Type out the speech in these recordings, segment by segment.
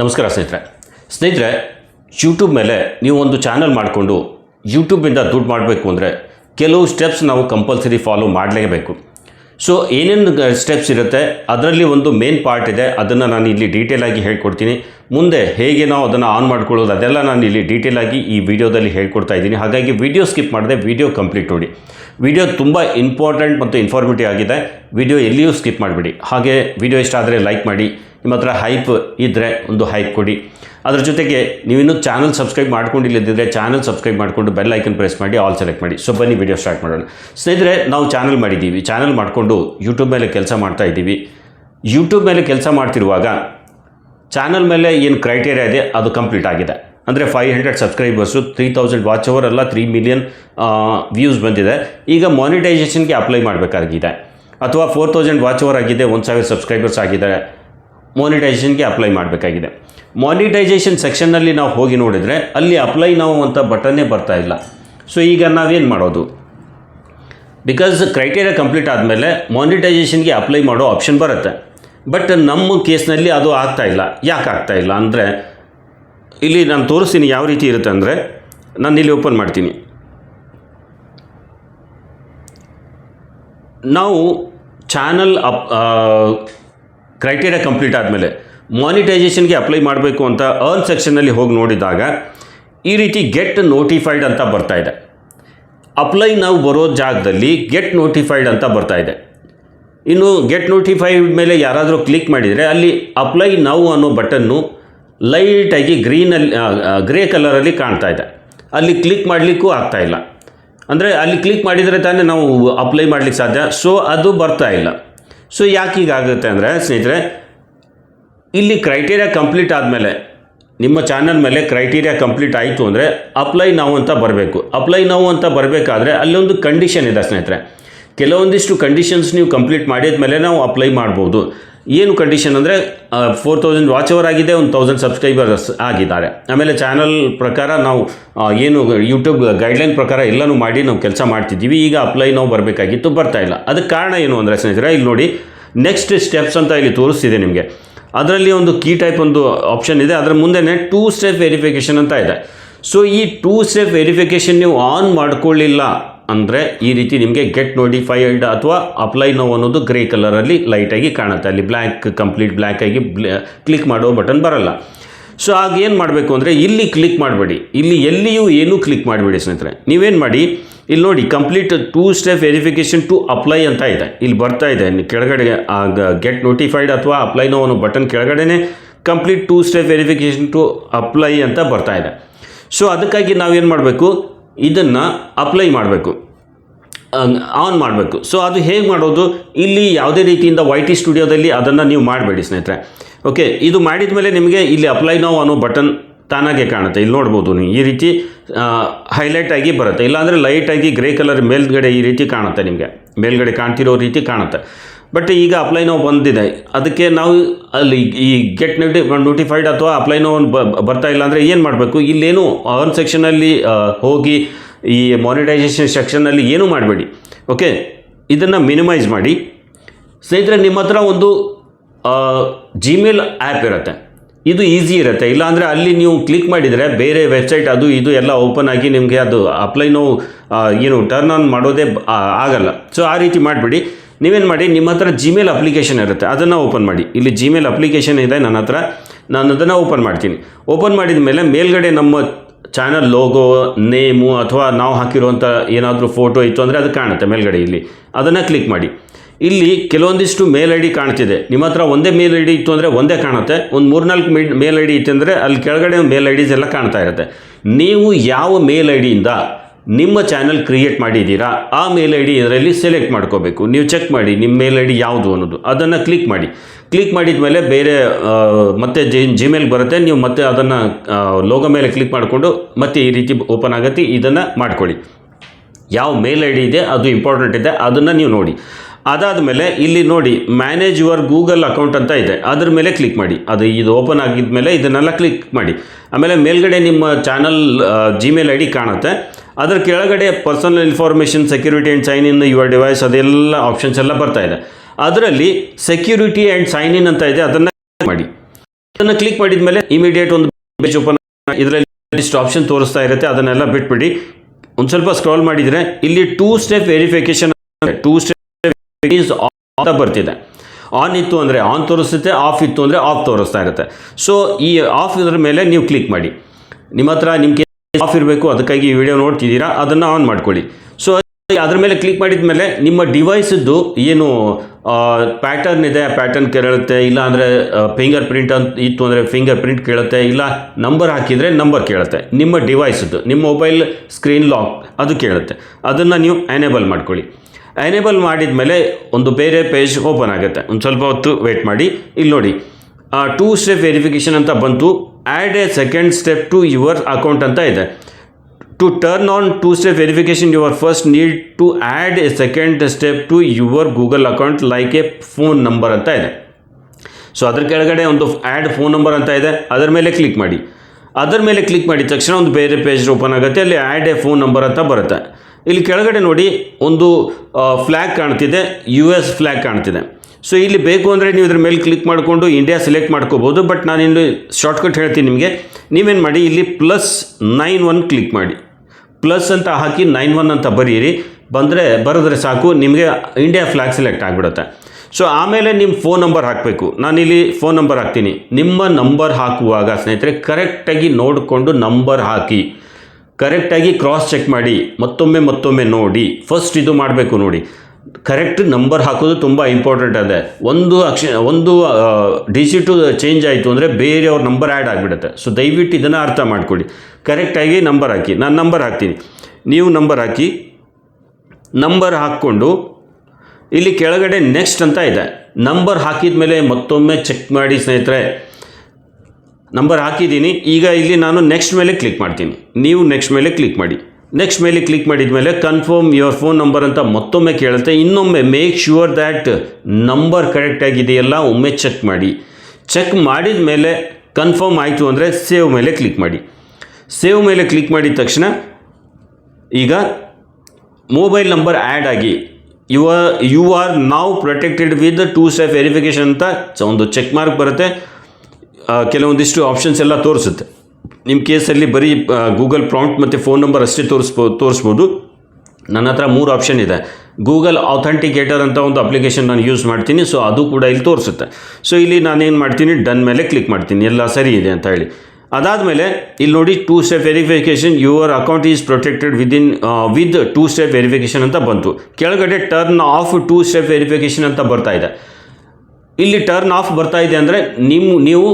ನಮಸ್ಕಾರ ಸ್ನೇಹಿತರೆ. ಸ್ನೇಹಿತರೆ ಯೂಟ್ಯೂಬ್ ಮೇಲೆ ನೀವು ಒಂದು ಚಾನಲ್ ಮಾಡಿಕೊಂಡು ಯೂಟ್ಯೂಬಿಂದ ದುಡ್ಡು ಮಾಡಬೇಕು ಅಂದರೆ ಕೆಲವು ಸ್ಟೆಪ್ಸ್ ನಾವು ಕಂಪಲ್ಸರಿ ಫಾಲೋ ಮಾಡಲೇಬೇಕು. ಸೊ ಏನೇನು ಸ್ಟೆಪ್ಸ್ ಇರುತ್ತೆ? ಅದರಲ್ಲಿ ಒಂದು ಮೇನ್ ಪಾರ್ಟ್ ಇದೆ. ಅದನ್ನು ನಾನು ಇಲ್ಲಿ ಡೀಟೇಲ್ ಆಗಿ ಹೇಳ್ಕೊಡ್ತೀನಿ. ಮುಂದೆ ಹೇಗೆ ನಾವು ಅದನ್ನು ಆನ್ ಮಾಡ್ಕೊಳ್ಳೋದು, ಅದೆಲ್ಲ ನಾನು ಇಲ್ಲಿ ಡೀಟೇಲ್ ಆಗಿ ಈ ವಿಡಿಯೋದಲ್ಲಿ ಹೇಳ್ಕೊಡ್ತಾ ಇದ್ದೀನಿ. ಹಾಗಾಗಿ ವಿಡಿಯೋ ಸ್ಕಿಪ್ ಮಾಡದೆ ವಿಡಿಯೋ ಕಂಪ್ಲೀಟ್ ನೋಡಿ. ವಿಡಿಯೋ ತುಂಬ ಇಂಪಾರ್ಟೆಂಟ್ ಮತ್ತು ಇನ್ಫಾರ್ಮೇಟಿವ್ ಆಗಿದೆ. ವಿಡಿಯೋ ಎಲ್ಲಿಯೂ ಸ್ಕಿಪ್ ಮಾಡಿಬಿಡಿ. ಹಾಗೆ ವಿಡಿಯೋ ಇಷ್ಟ ಆದರೆ ಲೈಕ್ ಮಾಡಿ. ನಿಮ್ಮ ಹತ್ರ ಹೈಪ್ ಇದ್ದರೆ ಒಂದು ಹೈಪ್ ಕೊಡಿ. ಅದ್ರ ಜೊತೆಗೆ ನೀವಿನ್ನೂ ಚಾನಲ್ ಸಬ್ಸ್ಕ್ರೈಬ್ ಮಾಡ್ಕೊಂಡಿಲ್ಲದಿದ್ದರೆ ಚಾನಲ್ ಸಬ್ಸ್ಕ್ರೈಬ್ ಮಾಡಿಕೊಂಡು ಬೆಲ್ ಐಕನ್ ಪ್ರೆಸ್ ಮಾಡಿ, ಆಲ್ ಸೆಲೆಕ್ಟ್ ಮಾಡಿ. ಸೊ ಬನ್ನಿ ವಿಡಿಯೋ ಸ್ಟಾರ್ಟ್ ಮಾಡೋಣ. ಸ್ನೇಹಿತರೆ, ನಾವು ಚಾನಲ್ ಮಾಡಿದ್ದೀವಿ. ಚಾನಲ್ ಮಾಡಿಕೊಂಡು ಯೂಟ್ಯೂಬ್ ಮೇಲೆ ಕೆಲಸ ಮಾಡ್ತಾ ಇದ್ದೀವಿ. ಯೂಟ್ಯೂಬ್ ಮೇಲೆ ಕೆಲಸ ಮಾಡ್ತಿರುವಾಗ ಚಾನಲ್ ಮೇಲೆ ಏನು ಕ್ರೈಟೇರಿಯಾ ಇದೆ, ಅದು ಕಂಪ್ಲೀಟ್ ಆಗಿದೆ. ಅಂದರೆ five hundred subscribers three thousand watch hour ಅಲ್ಲ ತ್ರೀ ಮಿಲಿಯನ್ ವ್ಯೂಸ್ ಬಂದಿದೆ. ಈಗ ಮಾನಿಟೈಸೇಷನ್ಗೆ ಅಪ್ಲೈ ಮಾಡಬೇಕಾಗಿದೆ. ಅಥವಾ ಫೋರ್ ತೌಸಂಡ್ ವಾಚ್ ಅವರ್ ಆಗಿದೆ, ಒಂದು ಸಾವಿರ ಸಬ್ಸ್ಕ್ರೈಬರ್ಸ್ ಆಗಿದ್ದಾರೆ. ಮಾನಿಟೈಸೇಷನ್ಗೆ ಅಪ್ಲೈ ಮಾಡಬೇಕಾಗಿದೆ. ಮಾನಿಟೈಸೇಷನ್ ಸೆಕ್ಷನ್ನಲ್ಲಿ ನಾವು ಹೋಗಿ ನೋಡಿದರೆ ಅಲ್ಲಿ ಅಪ್ಲೈ ನಾವು ಅಂತ ಬಟನ್ನೇ ಬರ್ತಾ ಇಲ್ಲ. ಸೊ ಈಗ ನಾವೇನು ಮಾಡೋದು? ಬಿಕಾಸ್ ಕ್ರೈಟೇರಿಯಾ ಕಂಪ್ಲೀಟ್ ಆದಮೇಲೆ ಮಾನಿಟೈಸೇಷನ್ಗೆ ಅಪ್ಲೈ ಮಾಡೋ ಆಪ್ಷನ್ ಬರುತ್ತೆ. ಬಟ್ ನಮ್ಮ ಕೇಸ್ನಲ್ಲಿ ಅದು ಆಗ್ತಾ ಇಲ್ಲ. ಯಾಕೆ ಆಗ್ತಾ ಇಲ್ಲ ಅಂದರೆ, ಇಲ್ಲಿ ನಾನು ತೋರಿಸ್ತೀನಿ ಯಾವ ರೀತಿ ಇರುತ್ತೆ ಅಂದರೆ ನಾನು ಇಲ್ಲಿ ಓಪನ್ ಮಾಡ್ತೀನಿ. ನಾವು ಚಾನಲ್ ಅಪ್ ಕ್ರೈಟೇರಿಯಾ ಕಂಪ್ಲೀಟ್ ಆದಮೇಲೆ ಮಾನಿಟೈಸೇಷನ್ಗೆ ಅಪ್ಲೈ ಮಾಡಬೇಕು ಅಂತ ಅರ್ನ್ ಸೆಕ್ಷನ್ನಲ್ಲಿ ಹೋಗಿ ನೋಡಿದಾಗ ಈ ರೀತಿ ಗೆಟ್ ನೋಟಿಫೈಡ್ ಅಂತ ಬರ್ತಾ ಇದೆ. ಅಪ್ಲೈ ನಾವು ಬರೋ ಜಾಗದಲ್ಲಿ ಗೆಟ್ ನೋಟಿಫೈಡ್ ಅಂತ ಬರ್ತಾ ಇದೆ. ಇನ್ನು ಗೆಟ್ ನೋಟಿಫೈಡ್ ಮೇಲೆ ಯಾರಾದರೂ ಕ್ಲಿಕ್ ಮಾಡಿದರೆ ಅಲ್ಲಿ ಅಪ್ಲೈ ನೌ ಅನ್ನೋ ಬಟನ್ನು ಲೈಟಾಗಿ ಗ್ರೀನಲ್ಲಿ ಗ್ರೇ ಕಲರಲ್ಲಿ ಕಾಣ್ತಾ ಇದೆ. ಅಲ್ಲಿ ಕ್ಲಿಕ್ ಮಾಡಲಿಕ್ಕೂ ಆಗ್ತಾಯಿಲ್ಲ ಅಂದರೆ ಅಲ್ಲಿ ಕ್ಲಿಕ್ ಮಾಡಿದರೆ ತಾನೇ ನಾವು ಅಪ್ಲೈ ಮಾಡಲಿಕ್ಕೆ ಸಾಧ್ಯ. ಸೊ ಅದು ಬರ್ತಾ ಇಲ್ಲ. ಸೊ ಯಾಕೆ ಹೀಗಾಗುತ್ತೆ ಅಂದರೆ, ಸ್ನೇಹಿತರೆ, ಇಲ್ಲಿ ಕ್ರೈಟೀರಿಯಾ ಕಂಪ್ಲೀಟ್ ಆದಮೇಲೆ, ನಿಮ್ಮ ಚಾನಲ್ ಮೇಲೆ ಕ್ರೈಟೀರಿಯಾ ಕಂಪ್ಲೀಟ್ ಆಯಿತು ಅಂದರೆ ಅಪ್ಲೈ ನಾವು ಅಂತ ಬರಬೇಕು. ಅಪ್ಲೈ ನಾವು ಅಂತ ಬರಬೇಕಾದ್ರೆ, ಅಲ್ಲೊಂದು ಕಂಡೀಷನ್ ಇದೆ ಸ್ನೇಹಿತರೆ. ಕೆಲವೊಂದಿಷ್ಟು ಕಂಡೀಷನ್ಸ್ ನೀವು ಕಂಪ್ಲೀಟ್ ಮಾಡಿದ ಮೇಲೆ ನಾವು ಅಪ್ಲೈ ಮಾಡ್ಬೋದು. ಏನು ಕಂಡೀಷನ್ ಅಂದರೆ ಫೋರ್ ತೌಸಂಡ್ ವಾಚ್ ಅವರ್ ಆಗಿದೆ, ಒಂದು ತೌಸಂಡ್ ಸಬ್ಸ್ಕ್ರೈಬರ್ಸ್ ಆಗಿದ್ದಾರೆ. ಆಮೇಲೆ ಚಾನಲ್ ಪ್ರಕಾರ ನಾವು ಏನು ಯೂಟ್ಯೂಬ್ ಗೈಡ್ಲೈನ್ ಪ್ರಕಾರ ಎಲ್ಲನೂ ಮಾಡಿ ನಾವು ಕೆಲಸ ಮಾಡ್ತಿದ್ದೀವಿ. ಈಗ ಅಪ್ಲೈ ನಾವು ಬರಬೇಕಾಗಿತ್ತು, ಬರ್ತಾ ಇಲ್ಲ. ಅದಕ್ಕೆ ಕಾರಣ ಏನು ಅಂದರೆ, ಸ್ನೇಹಿತರೆ, ಇಲ್ಲಿ ನೋಡಿ ನೆಕ್ಸ್ಟ್ ಸ್ಟೆಪ್ಸ್ ಅಂತ ಇಲ್ಲಿ ತೋರಿಸ್ತಿದೆ ನಿಮಗೆ. ಅದರಲ್ಲಿ ಒಂದು ಕೀ ಟೈಪ್ ಒಂದು ಆಪ್ಷನ್ ಇದೆ. ಅದರ ಮುಂದೆನೇ ಟೂ ಸ್ಟೆಪ್ ವೆರಿಫಿಕೇಶನ್ ಅಂತ ಇದೆ. ಸೊ ಈ ಟೂ ಸ್ಟೆಪ್ ವೆರಿಫಿಕೇಶನ್ ನೀವು ಆನ್ ಮಾಡ್ಕೊಳ್ಳಿಲ್ಲ. ಅಂದರೆ ಈ ರೀತಿ ನಿಮಗೆ ಗೆಟ್ ನೋಟಿಫೈಡ್ ಅಥವಾ ಅಪ್ಲೈ ನೋ ಅನ್ನೋದು ಗ್ರೇ ಕಲರಲ್ಲಿ ಲೈಟಾಗಿ ಕಾಣುತ್ತೆ. ಅಲ್ಲಿ ಬ್ಲ್ಯಾಕ್ ಕಂಪ್ಲೀಟ್ ಬ್ಲ್ಯಾಕ್ ಆಗಿ ಕ್ಲಿಕ್ ಮಾಡೋ ಬಟನ್ ಬರಲ್ಲ. ಸೊ ಆಗ ಏನು ಮಾಡಬೇಕು ಅಂದರೆ ಇಲ್ಲಿ ಕ್ಲಿಕ್ ಮಾಡಬೇಡಿ. ಇಲ್ಲಿ ಎಲ್ಲಿಯೂ ಏನೂ ಕ್ಲಿಕ್ ಮಾಡಬೇಡಿ ಸ್ನೇಹಿತರೆ. ನೀವೇನು ಮಾಡಿ, ಇಲ್ಲಿ ನೋಡಿ complete two step verification to apply ಅಂತ ಇದೆ. ಇಲ್ಲಿ ಬರ್ತಾ ಇದೆ. ಕೆಳಗಡೆ ಗೆಟ್ ನೋಟಿಫೈಡ್ ಅಥವಾ ಅಪ್ಲೈ ನೋ ಅನ್ನೋ ಬಟನ್ ಕೆಳಗಡೆ complete two step verification to apply ಅಂತ ಬರ್ತಾ ಇದೆ. ಸೊ ಅದಕ್ಕಾಗಿ ನಾವೇನು ಮಾಡಬೇಕು ಇದನ್ನು ಅಪ್ಲೈ ಮಾಡಬೇಕು. ಆನ್ ಮಾಡಬೇಕು. ಸೊ ಅದು ಹೇಗೆ ಮಾಡೋದು? ಇಲ್ಲಿ ಯಾವುದೇ ರೀತಿಯಿಂದ ವೈ ಟಿ ಸ್ಟುಡಿಯೋದಲ್ಲಿ ಅದನ್ನು ನೀವು ಮಾಡಬೇಡಿ ಸ್ನೇಹಿತರೆ. ಓಕೆ ಇದು ಮಾಡಿದ ಮೇಲೆ ನಿಮಗೆ ಇಲ್ಲಿ ಅಪ್ಲೈ ನಾವು ಅನ್ನೋ ಬಟನ್ ತಾನಾಗೆ ಕಾಣುತ್ತೆ. ಇಲ್ಲಿ ನೋಡ್ಬೋದು ನೀವು. ಈ ರೀತಿ ಹೈಲೈಟ್ ಆಗಿ ಬರುತ್ತೆ. ಇಲ್ಲಾಂದರೆ ಲೈಟಾಗಿ ಗ್ರೇ ಕಲರ್ ಮೇಲ್ಗಡೆ ಈ ರೀತಿ ಕಾಣುತ್ತೆ ನಿಮಗೆ. ಮೇಲ್ಗಡೆ ಕಾಣ್ತಿರೋ ರೀತಿ ಕಾಣುತ್ತೆ. ಬಟ್ ಈಗ ಅಪ್ಲೈ ನೋ ಬಂದಿದೆ. ಅದಕ್ಕೆ ನಾವು ಅಲ್ಲಿ ಈ ಗೆಟ್ ನೋಟಿ ನೋಟಿಫೈಡ್ ಅಥವಾ ಅಪ್ಲೈ ನೋ ಬರ್ತಾ ಇಲ್ಲ ಅಂದರೆ ಏನು ಮಾಡಬೇಕು? ಇಲ್ಲೇನು ಅರ್ನ್ ಸೆಕ್ಷನಲ್ಲಿ ಹೋಗಿ ಈ ಮಾನಿಟೈಸೇಷನ್ ಸೆಕ್ಷನಲ್ಲಿ ಏನೂ ಮಾಡಬೇಡಿ. ಓಕೆ ಇದನ್ನು ಮಿನಿಮೈಸ್ ಮಾಡಿ. ಸ್ನೇಹಿತರೆ, ನಿಮ್ಮ ಹತ್ರ ಒಂದು ಜಿಮೇಲ್ ಆ್ಯಪ್ ಇರುತ್ತೆ. ಇದು ಈಸಿ ಇರುತ್ತೆ. ಇಲ್ಲಾಂದರೆ ಅಲ್ಲಿ ನೀವು ಕ್ಲಿಕ್ ಮಾಡಿದರೆ ಬೇರೆ ವೆಬ್ಸೈಟ್ ಅದು ಇದು ಎಲ್ಲ ಓಪನ್ ಆಗಿ ನಿಮಗೆ ಅದು ಅಪ್ಲೈ ನೋವು ಏನು ಟರ್ನ್ ಆನ್ ಮಾಡೋದೇ ಆಗಲ್ಲ. ಸೊ ಆ ರೀತಿ ಮಾಡಿಬಿಡಿ. ನೀವೇನು ಮಾಡಿ, ನಿಮ್ಮ ಹತ್ರ ಜಿಮೇಲ್ ಅಪ್ಲಿಕೇಶನ್ ಇರುತ್ತೆ, ಅದನ್ನು ಓಪನ್ ಮಾಡಿ. ಇಲ್ಲಿ ಜಿಮೇಲ್ ಅಪ್ಲಿಕೇಶನ್ ಇದೆ, ನನ್ನ ಹತ್ರ. ನಾನು ಅದನ್ನು ಓಪನ್ ಮಾಡ್ತೀನಿ. ಓಪನ್ ಮಾಡಿದ ಮೇಲೆ ಮೇಲ್ಗಡೆ ನಮ್ಮ ಚಾನಲ್ ಲೋಗೋ ನೇಮು ಅಥವಾ ನಾವು ಹಾಕಿರುವಂಥ ಏನಾದರೂ ಫೋಟೋ ಇತ್ತು ಅಂದರೆ ಅದು ಕಾಣುತ್ತೆ ಮೇಲ್ಗಡೆ ಇಲ್ಲಿ. ಅದನ್ನು ಕ್ಲಿಕ್ ಮಾಡಿ. ಇಲ್ಲಿ ಕೆಲವೊಂದಿಷ್ಟು ಮೇಲ್ ಐ ಡಿ ಕಾಣ್ತಿದೆ. ನಿಮ್ಮ ಹತ್ರ ಒಂದೇ ಮೇಲ್ ಐ ಡಿ ಇತ್ತು ಅಂದರೆ ಒಂದೇ ಕಾಣುತ್ತೆ. ಒಂದು ಮೂರ್ನಾಲ್ಕು ಮೇ ಮೇಲ್ ಐ ಡಿ ಇತ್ತು ಅಂದರೆ ಅಲ್ಲಿ ಕೆಳಗಡೆ ಮೇಲ್ ಐ ಡಿಸ್ ಎಲ್ಲ ಕಾಣ್ತಾ ಇರುತ್ತೆ. ನೀವು ಯಾವ ಮೇಲ್ ಐ ಡಿಯಿಂದ ನಿಮ್ಮ ಚಾನಲ್ ಕ್ರಿಯೇಟ್ ಮಾಡಿದ್ದೀರಾ? ಆ ಮೇಲ್ ಐ ಡಿ ಇದರಲ್ಲಿ ಸೆಲೆಕ್ಟ್ ಮಾಡ್ಕೋಬೇಕು. ನೀವು ಚೆಕ್ ಮಾಡಿ ನಿಮ್ಮ ಮೇಲ್ ಐ ಡಿ ಯಾವುದು ಅನ್ನೋದು. ಅದನ್ನು ಕ್ಲಿಕ್ ಮಾಡಿ. ಕ್ಲಿಕ್ ಮಾಡಿದ ಮೇಲೆ ಬೇರೆ ಮತ್ತೆ ಜಿ ಜಿಮೇಲ್ ಬರುತ್ತೆ. ನೀವು ಮತ್ತೆ ಅದನ್ನು ಲೋಗೋ ಮೇಲೆ ಕ್ಲಿಕ್ ಮಾಡಿಕೊಂಡು ಮತ್ತೆ ಈ ರೀತಿ ಓಪನ್ ಆಗುತ್ತೆ ಇದನ್ನು ಮಾಡ್ಕೊಳ್ಳಿ. ಯಾವ ಮೇಲ್ ಐ ಡಿ ಇದೆ, ಅದು ಇಂಪಾರ್ಟೆಂಟ್ ಇದೆ, ಅದನ್ನು ನೀವು ನೋಡಿ. ಅದಾದ ಮೇಲೆ ಇಲ್ಲಿ ನೋಡಿ ಮ್ಯಾನೇಜ್ ಯುವರ್ ಗೂಗಲ್ ಅಕೌಂಟ್ ಅಂತ ಇದೆ. ಅದ್ರ ಮೇಲೆ ಕ್ಲಿಕ್ ಮಾಡಿ. ಅದು ಇದು ಓಪನ್ ಆಗಿದ ಮೇಲೆ ಇದನ್ನೆಲ್ಲ ಕ್ಲಿಕ್ ಮಾಡಿ. ಆಮೇಲೆ ಮೇಲ್ಗಡೆ ನಿಮ್ಮ ಚಾನಲ್ ಜಿಮೇಲ್ ಐ ಡಿ ಕಾಣುತ್ತೆ. ಅದರ ಕೆಳಗಡೆ personal information security and sign in your device ಅದೆಲ್ಲ ಆಪ್ಷನ್ಸ್ ಎಲ್ಲ ಬರ್ತಾ ಇದೆ. ಅದರಲ್ಲಿ ಸೆಕ್ಯೂರಿಟಿ ಆ್ಯಂಡ್ ಸೈನ್ ಇನ್ ಅಂತ ಇದೆ, ಅದನ್ನು ಮಾಡಿ. ಅದನ್ನು ಕ್ಲಿಕ್ ಮಾಡಿದ ಮೇಲೆ ಇಮಿಡಿಯೇಟ್ ಒಂದು ಪೇಜ್ ಓಪನ್ ಇದರಲ್ಲಿ ಇಷ್ಟು ಆಪ್ಷನ್ ತೋರಿಸ್ತಾ ಇರುತ್ತೆ, ಅದನ್ನೆಲ್ಲ ಬಿಟ್ಬಿಡಿ. ಒಂದು ಸ್ವಲ್ಪ ಸ್ಕ್ರಾಲ್ ಮಾಡಿದರೆ ಇಲ್ಲಿ two step verification two step is ಅಂತ ಬರ್ತಿದೆ. ಆನ್ ಇತ್ತು ಅಂದರೆ ಆನ್ ತೋರಿಸುತ್ತೆ ಆಫ್ ಇತ್ತು ಅಂದರೆ ಆಫ್ ತೋರಿಸ್ತಾ ಇರುತ್ತೆ. ಸೊ ಈ ಆಫ್ ಇದ್ರ ಮೇಲೆ ನೀವು ಕ್ಲಿಕ್ ಮಾಡಿ. ನಿಮ್ಮ ಹತ್ರ ನಿಮ್ಮ ಆಫ್ ಇರಬೇಕು, ಅದಕ್ಕಾಗಿ ಈ ವಿಡಿಯೋ ನೋಡ್ತಿದ್ದೀರಾ, ಅದನ್ನು ಆನ್ ಮಾಡ್ಕೊಳ್ಳಿ. ಸೊ ಅದ್ರ ಮೇಲೆ ಕ್ಲಿಕ್ ಮಾಡಿದ ಮೇಲೆ ನಿಮ್ಮ ಡಿವೈಸದ್ದು ಏನು ಪ್ಯಾಟರ್ನ್ ಇದೆ ಪ್ಯಾಟರ್ನ್ ಕೇಳುತ್ತೆ, ಇಲ್ಲ ಅಂದರೆ ಫಿಂಗರ್ ಪ್ರಿಂಟ್ ಅಂತ ಇತ್ತು ಅಂದರೆ ಫಿಂಗರ್ ಪ್ರಿಂಟ್ ಕೇಳುತ್ತೆ, ಇಲ್ಲ ನಂಬರ್ ಹಾಕಿದರೆ ನಂಬರ್ ಕೇಳುತ್ತೆ. ನಿಮ್ಮ ಡಿವೈಸದ್ದು ನಿಮ್ಮ ಮೊಬೈಲ್ ಸ್ಕ್ರೀನ್ ಲಾಕ್ ಅದು ಕೇಳುತ್ತೆ. ಅದನ್ನು ನೀವು ಎನೇಬಲ್ ಮಾಡ್ಕೊಳ್ಳಿ. ಎನೇಬಲ್ ಮಾಡಿದ ಮೇಲೆ ಒಂದು ಬೇರೆ ಪೇಜ್ ಓಪನ್ ಆಗುತ್ತೆ. ಒಂದು ಸ್ವಲ್ಪ ಹೊತ್ತು ವೆಯ್ಟ್ ಮಾಡಿ. ಇಲ್ಲಿ ನೋಡಿ ಟೂ ಸ್ಟೆಪ್ ವೆರಿಫಿಕೇಷನ್ ಅಂತ ಬಂತು. Add a second step to your account ಅಂತ ಇದೆ to turn on two step verification your first need to add a second step to your Google account like a phone number ಅಂತ ಇದೆ so ಅದ್ರ ಕೆಳಗಡೆ ಒಂದು add phone number ಅಂತ ಇದೆ ಅದರ ಮೇಲೆ ಕ್ಲಿಕ್ ಮಾಡಿ ಅದರ ಮೇಲೆ ಕ್ಲಿಕ್ ಮಾಡಿದ ತಕ್ಷಣ ಒಂದು ಬೇರೆ ಪೇಜ್ ಓಪನ್ ಆಗುತ್ತೆ ಅಲ್ಲಿ ಆ್ಯಡ್ ಎ ಫೋನ್ ನಂಬರ್ ಅಂತ ಬರುತ್ತೆ ಇಲ್ಲಿ ಕೆಳಗಡೆ ನೋಡಿ ಒಂದು ಫ್ಲ್ಯಾಗ್ ಕಾಣ್ತಿದೆ ಯು ಎಸ್ ಫ್ಲ್ಯಾಗ್ ಕಾಣ್ತಿದೆ ಸೊ ಇಲ್ಲಿ ಬೇಕು ಅಂದರೆ ನೀವು ಇದ್ರ ಮೇಲೆ ಕ್ಲಿಕ್ ಮಾಡಿಕೊಂಡು ಇಂಡಿಯಾ ಸೆಲೆಕ್ಟ್ ಮಾಡ್ಕೋಬೋದು ಬಟ್ ನಾನು ಇಲ್ಲಿ ಶಾರ್ಟ್ಕಟ್ ಹೇಳ್ತೀನಿ ನಿಮಗೆ. ನೀವೇನು ಮಾಡಿ, ಇಲ್ಲಿ ಪ್ಲಸ್ ನೈನ್ ಒನ್ ಕ್ಲಿಕ್ ಮಾಡಿ. ಪ್ಲಸ್ ಅಂತ ಹಾಕಿ ನೈನ್ ಒನ್ ಅಂತ ಬರೀರಿ. ಬಂದರೆ, ಬರೆದ್ರೆ ಸಾಕು, ನಿಮಗೆ ಇಂಡಿಯಾ ಫ್ಲ್ಯಾಗ್ ಸೆಲೆಕ್ಟ್ ಆಗಿಬಿಡುತ್ತೆ. ಸೊ ಆಮೇಲೆ ನಿಮ್ಮ ಫೋನ್ ನಂಬರ್ ಹಾಕಬೇಕು. ನಾನಿಲ್ಲಿ ಫೋನ್ ನಂಬರ್ ಹಾಕ್ತೀನಿ. ನಿಮ್ಮ ನಂಬರ್ ಹಾಕುವಾಗ ಸ್ನೇಹಿತರೆ ಕರೆಕ್ಟಾಗಿ ನೋಡಿಕೊಂಡು ನಂಬರ್ ಹಾಕಿ. ಕರೆಕ್ಟಾಗಿ ಕ್ರಾಸ್ ಚೆಕ್ ಮಾಡಿ. ಮತ್ತೊಮ್ಮೆ ಮತ್ತೊಮ್ಮೆ ನೋಡಿ. ಫಸ್ಟ್ ಇದು ಮಾಡಬೇಕು ನೋಡಿ. ಕರೆಕ್ಟ್ ನಂಬರ್ ಹಾಕೋದು ತುಂಬ ಇಂಪಾರ್ಟೆಂಟ್ ಅದೇ. ಒಂದು ಅಕ್ಷ, ಒಂದು ಡಿಜಿಟು ಚೇಂಜ್ ಆಯಿತು ಅಂದರೆ ಬೇರೆಯವ್ರ ನಂಬರ್ ಆ್ಯಡ್ ಆಗಿಬಿಡುತ್ತೆ. ಸೊ ದಯವಿಟ್ಟು ಇದನ್ನು ಅರ್ಥ ಮಾಡ್ಕೊಳ್ಳಿ. ಕರೆಕ್ಟಾಗಿ ನಂಬರ್ ಹಾಕಿ. ನಾನು ನಂಬರ್ ಹಾಕ್ತೀನಿ. ನೀವು ನಂಬರ್ ಹಾಕಿ. ನಂಬರ್ ಹಾಕ್ಕೊಂಡು, ಇಲ್ಲಿ ಕೆಳಗಡೆ ನೆಕ್ಸ್ಟ್ ಅಂತ ಇದೆ. ನಂಬರ್ ಹಾಕಿದ ಮೇಲೆ ಮತ್ತೊಮ್ಮೆ ಚೆಕ್ ಮಾಡಿ ಸ್ನೇಹಿತರೆ. ನಂಬರ್ ಹಾಕಿದ್ದೀನಿ. ಈಗ ಇಲ್ಲಿ ನಾನು ನೆಕ್ಸ್ಟ್ ಮೇಲೆ ಕ್ಲಿಕ್ ಮಾಡ್ತೀನಿ. ನೀವು ನೆಕ್ಸ್ಟ್ ಮೇಲೆ ಕ್ಲಿಕ್ ಮಾಡಿ. ನೆಕ್ಸ್ಟ್ ಮೇಲೆ ಕ್ಲಿಕ್ ಮಾಡಿದ ಮೇಲೆ ಕನ್ಫರ್ಮ್ ಯುವರ್ ಫೋನ್ ನಂಬರ್ ಅಂತ ಮತ್ತೊಮ್ಮೆ ಕೇಳುತ್ತೆ. ಇನ್ನೊಮ್ಮೆ ಮೇಕ್ ಶ್ಯೂರ್ ದ್ಯಾಟ್ ನಂಬರ್ ಕರೆಕ್ಟಾಗಿದೆಯಲ್ಲ ಒಮ್ಮೆ ಚೆಕ್ ಮಾಡಿ. ಚೆಕ್ ಮಾಡಿದ ಮೇಲೆ ಕನ್ಫರ್ಮ್ ಆಯಿತು ಅಂದರೆ ಸೇವ್ ಮೇಲೆ ಕ್ಲಿಕ್ ಮಾಡಿ. ಸೇವ್ ಮೇಲೆ ಕ್ಲಿಕ್ ಮಾಡಿದ ತಕ್ಷಣ ಈಗ ಮೊಬೈಲ್ ನಂಬರ್ ಆ್ಯಡ್ ಆಗಿ ಯು ಯು ಆರ್ ನಾವು protected with two step verification ಅಂತ ಒಂದು ಚೆಕ್ ಮಾರ್ಕ್ ಬರುತ್ತೆ. ಕೆಲವೊಂದಿಷ್ಟು ಆಪ್ಷನ್ಸ್ ಎಲ್ಲ ತೋರಿಸುತ್ತೆ. ನಿಮ್ಮ ಕೇಸಲ್ಲಿ ಬರೀ ಗೂಗಲ್ ಪ್ರಾಂಪ್ಟ್ ಮತ್ತು ಫೋನ್ ನಂಬರ್ ಅಷ್ಟೇ ತೋರಿಸ್ಬೋ, ತೋರಿಸ್ಬೋದು. ನನ್ನ ಹತ್ರ ಮೂರು ಆಪ್ಷನ್ ಇದೆ. ಗೂಗಲ್ ಅಥೆಂಟಿಕೇಟರ್ ಅಂತ ಒಂದು ಅಪ್ಲಿಕೇಶನ್ ನಾನು ಯೂಸ್ ಮಾಡ್ತೀನಿ ಸೊ ಅದು ಕೂಡ ಇಲ್ಲಿ ತೋರಿಸುತ್ತೆ. ಸೊ ಇಲ್ಲಿ ನಾನೇನು ಮಾಡ್ತೀನಿ ಡನ್ ಮೇಲೆ ಕ್ಲಿಕ್ ಮಾಡ್ತೀನಿ. ಎಲ್ಲ ಸರಿ ಇದೆ ಅಂತ ಹೇಳಿ. ಅದಾದಮೇಲೆ ಇಲ್ಲಿ ನೋಡಿ two step verification your account is protected within with two step verification ಅಂತ ಬಂತು. ಕೆಳಗಡೆ turn off two step verification ಅಂತ ಬರ್ತಾ ಇದೆ. ಇಲ್ಲಿ ಟರ್ನ್ ಆಫ್ ಬರ್ತಾ ಇದೆ ಅಂದರೆ ನಿಮ್ಮ ನೀವು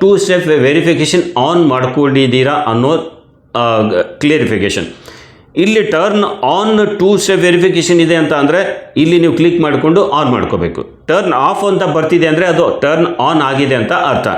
ಟೂ ಸ್ಟೆಪ್ ವೆರಿಫಿಕೇಷನ್ ಆನ್ ಮಾಡ್ಕೊಂಡಿದ್ದೀರಾ ಅನ್ನೋ ಕ್ಲಿಯರಿಫಿಕೇಷನ್ ಇಲ್ಲಿ turn on two step verification ಇದೆ ಅಂತ ಅಂದರೆ ಇಲ್ಲಿ ನೀವು ಕ್ಲಿಕ್ ಮಾಡಿಕೊಂಡು ಆನ್ ಮಾಡ್ಕೋಬೇಕು. ಟರ್ನ್ ಆಫ್ ಅಂತ ಬರ್ತಿದೆ ಅಂದರೆ ಅದು ಟರ್ನ್ ಆನ್ ಆಗಿದೆ ಅಂತ ಅರ್ಥ.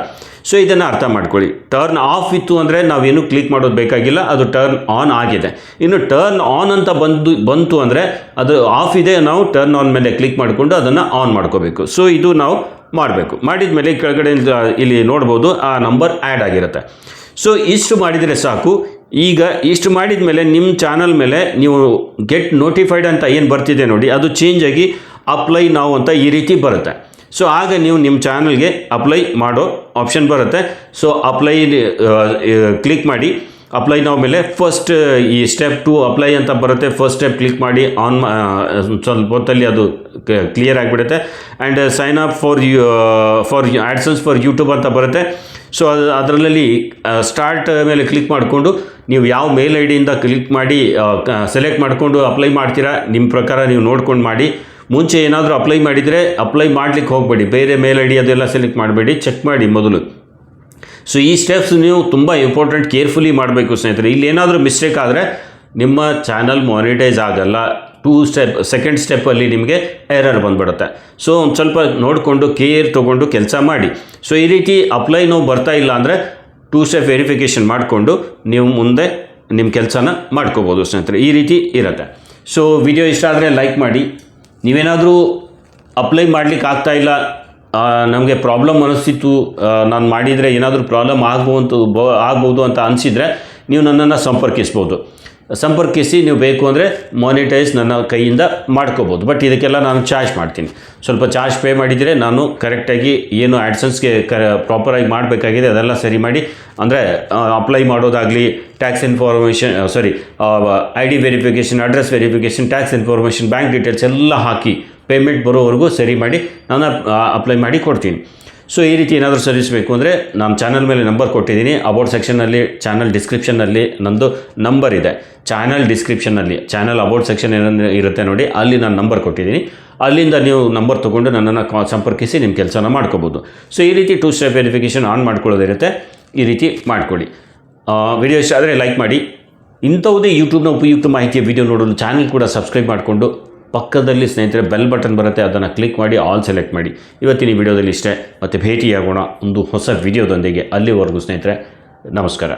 ಸೊ ಇದನ್ನು ಅರ್ಥ ಮಾಡ್ಕೊಳ್ಳಿ. ಟರ್ನ್ ಆಫ್ ಇತ್ತು ಅಂದರೆ ನಾವೇನು ಕ್ಲಿಕ್ ಮಾಡೋದು ಬೇಕಾಗಿಲ್ಲ, ಅದು ಟರ್ನ್ ಆನ್ ಆಗಿದೆ. ಇನ್ನು ಟರ್ನ್ ಆನ್ ಅಂತ ಬಂದು, ಬಂತು ಅಂದರೆ ಅದು ಆಫ್ ಇದೆ, ನಾವು ಟರ್ನ್ ಆನ್ ಮೇಲೆ ಕ್ಲಿಕ್ ಮಾಡಿಕೊಂಡು ಅದನ್ನು ಆನ್ ಮಾಡ್ಕೋಬೇಕು. ಸೊ ಇದು ನಾವು ಮಾಡಬೇಕು. ಮಾಡಿದ ಮೇಲೆ ಕೆಳಗಡೆ ಇಲ್ಲಿ- ನೋಡ್ಬೋದು, ಆ ನಂಬರ್ ಆ್ಯಡ್ ಆಗಿರುತ್ತೆ. ಸೊ ಇಷ್ಟು ಮಾಡಿದರೆ ಸಾಕು. ಈಗ ಇಷ್ಟು ಮಾಡಿದ ಮೇಲೆ ನಿಮ್ಮ ಚಾನಲ್ ಮೇಲೆ ನೀವು ಗೆಟ್ ನೋಟಿಫೈಡ್ ಅಂತ ಏನು ಬರ್ತಿದೆ ನೋಡಿ, ಅದು ಚೇಂಜ್ ಆಗಿ ಅಪ್ಲೈ ನಾವು ಅಂತ ಈ ರೀತಿ ಬರುತ್ತೆ. ಸೊ ಆಗ ನೀವು ನಿಮ್ಮ ಚಾನಲ್ಗೆ ಅಪ್ಲೈ ಮಾಡೋ ಆಪ್ಷನ್ ಬರುತ್ತೆ. ಸೊ ಅಪ್ಲೈ ಕ್ಲಿಕ್ ಮಾಡಿ. ಅಪ್ಲೈ ನಾವು ಮೇಲೆ ಫಸ್ಟ್ ಈ ಸ್ಟೆಪ್ ಟು ಅಪ್ಲೈ ಅಂತ ಬರುತ್ತೆ. ಫಸ್ಟ್ ಸ್ಟೆಪ್ ಕ್ಲಿಕ್ ಮಾಡಿ. ಆನ್ ಸ್ವಲ್ಪ ಹೊತ್ತಲ್ಲಿ ಅದು ಕ್ಲಿಯರ್ ಆಗಿಬಿಡುತ್ತೆ. And sign up for you for AdSense for YouTube ಅಂತ ಬರುತ್ತೆ. ಸೊ ಅದು ಅದರಲ್ಲಿ ಸ್ಟಾರ್ಟ್ ಮೇಲೆ ಕ್ಲಿಕ್ ಮಾಡಿಕೊಂಡು ನೀವು ಯಾವ ಮೇಲ್ ಐ ಡಿಯಿಂದ ಕ್ಲಿಕ್ ಮಾಡಿ ಸೆಲೆಕ್ಟ್ ಮಾಡಿಕೊಂಡು ಅಪ್ಲೈ ಮಾಡ್ತೀರಾ, ನಿಮ್ಮ ಪ್ರಕಾರ ನೀವು ನೋಡ್ಕೊಂಡು ಮಾಡಿ. ಮುಂಚೆ ಏನಾದರೂ ಅಪ್ಲೈ ಮಾಡಿದರೆ ಅಪ್ಲೈ ಮಾಡ್ಲಿಕ್ಕೆ ಹೋಗಬೇಡಿ. ಬೇರೆ ಮೇಲ್ ಐ ಡಿ ಅದೆಲ್ಲ ಸೆಲೆಕ್ಟ್ ಮಾಡಬೇಡಿ. ಚೆಕ್ ಮಾಡಿ ಮೊದಲು. ಸೊ ಈ ಸ್ಟೆಪ್ಸ್ ನೀವು ತುಂಬ ಇಂಪಾರ್ಟೆಂಟ್ ಕೇರ್ಫುಲಿ ಮಾಡಬೇಕು ಸ್ನೇಹಿತರೆ. ಇಲ್ಲಿ ಏನಾದರೂ ಮಿಸ್ಟೇಕ್ ಆದರೆ ನಿಮ್ಮ ಚಾನಲ್ ಮಾನಿಟೈಸ್ ಆಗಲ್ಲ. ಟೂ ಸ್ಟೆಪ್ ಸೆಕೆಂಡ್ ಸ್ಟೆಪ್ಪಲ್ಲಿ ನಿಮಗೆ ಎರರ್ ಬಂದುಬಿಡುತ್ತೆ. ಸೊ ಒಂದು ಸ್ವಲ್ಪ ನೋಡಿಕೊಂಡು ಕೇರ್ ತೊಗೊಂಡು ಕೆಲಸ ಮಾಡಿ. ಸೊ ಈ ರೀತಿ ಅಪ್ಲೈ ನೋವು ಬರ್ತಾ ಇಲ್ಲ ಅಂದರೆ ಟೂ ಸ್ಟೆಪ್ ವೆರಿಫಿಕೇಷನ್ ಮಾಡಿಕೊಂಡು ನೀವು ಮುಂದೆ ನಿಮ್ಮ ಕೆಲಸನ ಮಾಡ್ಕೋಬೋದು ಸ್ನೇಹಿತರೆ. ಈ ರೀತಿ ಇರುತ್ತೆ. ಸೊ ವಿಡಿಯೋ ಇಷ್ಟ ಆದರೆ ಲೈಕ್ ಮಾಡಿ. ನೀವೇನಾದರೂ ಅಪ್ಲೈ ಮಾಡ್ಲಿಕ್ಕೆ ಆಗ್ತಾ ಇಲ್ಲ ನಮಗೆ ಪ್ರಾಬ್ಲಮ್ ಅನಿಸ್ತಿತ್ತು ನಾನು ಮಾಡಿದರೆ ಏನಾದರೂ ಪ್ರಾಬ್ಲಮ್ ಆಗ್ಬೋದು ಆಗ್ಬೋದು ಅಂತ ಅನಿಸಿದರೆ ನೀವು ನನ್ನನ್ನು ಸಂಪರ್ಕಿಸ್ಬೋದು. ಸಂಪರ್ಕಿಸಿ ನೀವು ಬೇಕು ಅಂದರೆ ಮಾನಿಟೈಸ್ ನನ್ನ ಕೈಯಿಂದ ಮಾಡ್ಕೋಬೋದು. ಬಟ್ ಇದಕ್ಕೆಲ್ಲ ನಾನು ಚಾರ್ಜ್ ಮಾಡ್ತೀನಿ. ಸ್ವಲ್ಪ ಚಾರ್ಜ್ ಪೇ ಮಾಡಿದರೆ ನಾನು ಕರೆಕ್ಟಾಗಿ ಏನು ಆ್ಯಡ್ಸನ್ಸ್ಗೆ ಕ ಪ್ರಾಪರಾಗಿ ಮಾಡಬೇಕಾಗಿದೆ ಅದೆಲ್ಲ ಸರಿ ಮಾಡಿ. ಅಂದರೆ ಅಪ್ಲೈ ಮಾಡೋದಾಗಲಿ tax information sorry I D verification address verification tax information bank details ಎಲ್ಲ ಹಾಕಿ ಪೇಮೆಂಟ್ ಬರೋವರೆಗೂ ಸರಿ ಮಾಡಿ ನಾನು ಅಪ್ಲೈ ಮಾಡಿ ಕೊಡ್ತೀನಿ. ಸೊ ಈ ರೀತಿ ಏನಾದರೂ ಸರ್ವಿಸ್ ಬೇಕು ಅಂದರೆ ನಾನು ಚಾನಲ್ ಮೇಲೆ ನಂಬರ್ ಕೊಟ್ಟಿದ್ದೀನಿ. ಅಬೌಟ್ ಸೆಕ್ಷನ್ನಲ್ಲಿ ಚಾನಲ್ ಡಿಸ್ಕ್ರಿಪ್ಷನ್ನಲ್ಲಿ ನಂದು ನಂಬರ್ ಇದೆ. ಚಾನಲ್ ಡಿಸ್ಕ್ರಿಪ್ಷನ್ನಲ್ಲಿ ಚಾನಲ್ ಅಬೌಟ್ ಸೆಕ್ಷನ್ ಏನಾದರೂ ಇರುತ್ತೆ ನೋಡಿ, ಅಲ್ಲಿ ನಾನು ನಂಬರ್ ಕೊಟ್ಟಿದ್ದೀನಿ. ಅಲ್ಲಿಂದ ನೀವು ನಂಬರ್ ತೊಗೊಂಡು ನನ್ನನ್ನು ಕಾ ಸಂಪರ್ಕಿಸಿ ನಿಮ್ಮ ಕೆಲಸನ ಮಾಡ್ಕೋಬೋದು. ಸೊ ಈ ರೀತಿ ಟೂ ಸ್ಟೆಪ್ ವೆರಿಫಿಕೇಷನ್ ಆನ್ ಮಾಡ್ಕೊಳ್ಳೋದಿರುತ್ತೆ. ಈ ರೀತಿ ಮಾಡ್ಕೊಳ್ಳಿ. ವಿಡಿಯೋ ಇಷ್ಟ ಆದರೆ ಲೈಕ್ ಮಾಡಿ. ಇಂಥವುದೇ ಯೂಟ್ಯೂಬ್ನ ಉಪಯುಕ್ತ ಮಾಹಿತಿಯ ವಿಡಿಯೋ ನೋಡಲು ಚಾನಲ್ ಕೂಡ ಸಬ್ಸ್ಕ್ರೈಬ್ ಮಾಡಿಕೊಂಡು ಪಕ್ಕದಲ್ಲಿ ಸ್ನೇಹಿತರೆ ಬೆಲ್ ಬಟನ್ ಬರುತ್ತೆ, ಅದನ್ನು ಕ್ಲಿಕ್ ಮಾಡಿ ಆಲ್ ಸೆಲೆಕ್ಟ್ ಮಾಡಿ. ಇವತ್ತಿನ ಈ ವಿಡಿಯೋದಲ್ಲಿ ಇಷ್ಟೇ. ಮತ್ತು ಭೇಟಿಯಾಗೋಣ ಒಂದು ಹೊಸ ವಿಡಿಯೋದೊಂದಿಗೆ. ಅಲ್ಲಿವರೆಗೂ ಸ್ನೇಹಿತರೆ, ನಮಸ್ಕಾರ.